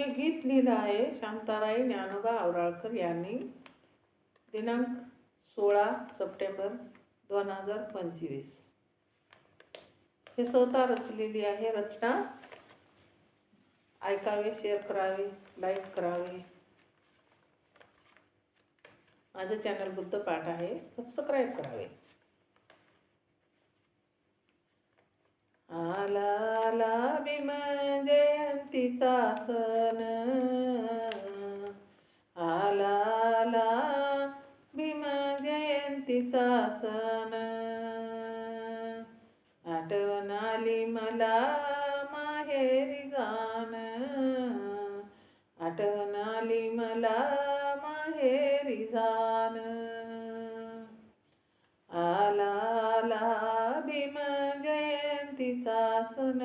हे गीत लिहिलं आहे शांताबाई ज्ञानोबा आवराळकर यांनी दिनांक सोळा सप्टेंबर दोन हजार पंचवीस. हे स्वतः रचलेली आहे रचना. ऐकावे शेअर करावे लाईक करावे. माझं चॅनल बुद्ध पाठ आहे. सबस्क्राईब करावे. आला आला भीम जयंतीचा सण आला आला भीम जयंतीचा सण आठवण आली मला माहेरी गाण आठवण आली मला माहेरी जाण आला आला भीम जयंतीचा सण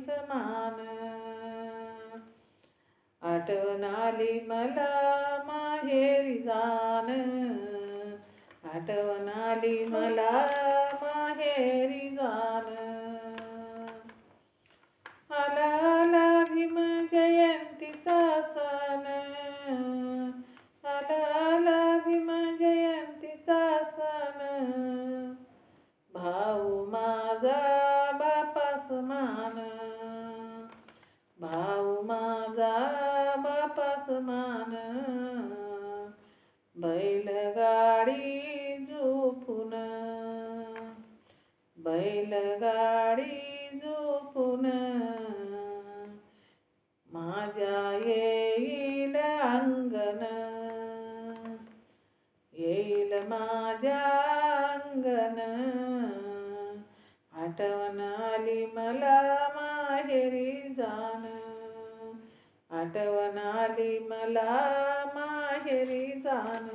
समान. आठवण आली मला माहेरी जाण. आठवण आली मला माहेरी जाण. बैलगाडी झोपून माझ्या येईल अंगण. येईल माझ्या अंगण. आठवण आली मला माहेरी जाण. आठवण आली मला माहेरी जाण.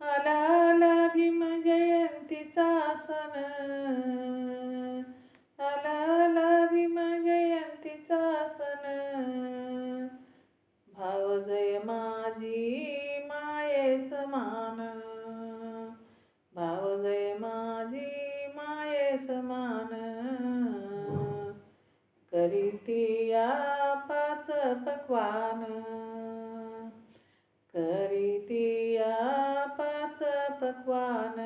आला पक्वान करीती या पाच पक्वान.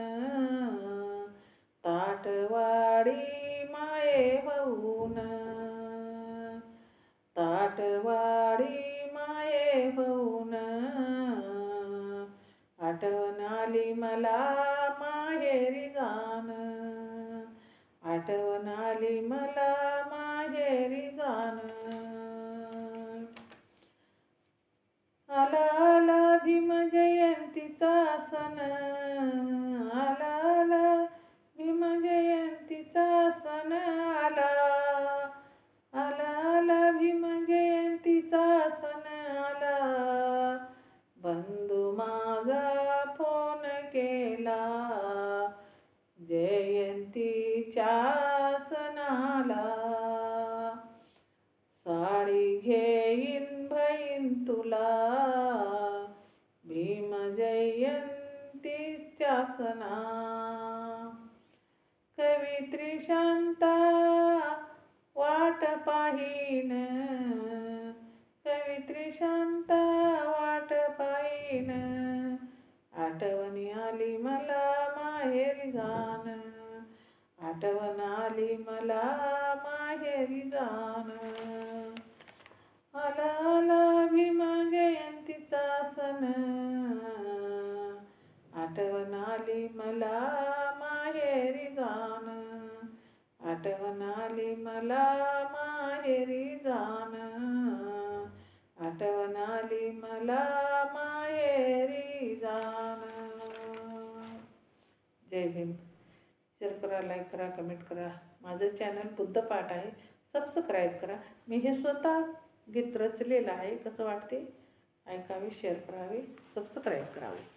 ताटवाडी माये बहून ताटवाडी माये बहून आठवण आली मला माहेरी गाण आठवण आली मला माहेरी गाण कवित्री शांता वाट पाहीन. कवित्री शांता वाट पाहीन. आठवणी आली मला माहेरी जाण आठवण आली मला माहेरी जाण आला आला भीमा जयंतीचा सण. आठवण आली मला माहेरी जाण आठवण आली मला माहेरी जाण. आठवण आली मला माहेरी जाण. जय भीम. शेअर करा लाईक करा कमेंट करा. माझं चॅनल बुद्ध पाठ आहे. सबस्क्राईब करा. मी हे स्वतः गीत रचलेलं आहे. कसं वाटते? ऐकावे शेअर करावे सबस्क्राईब करावे.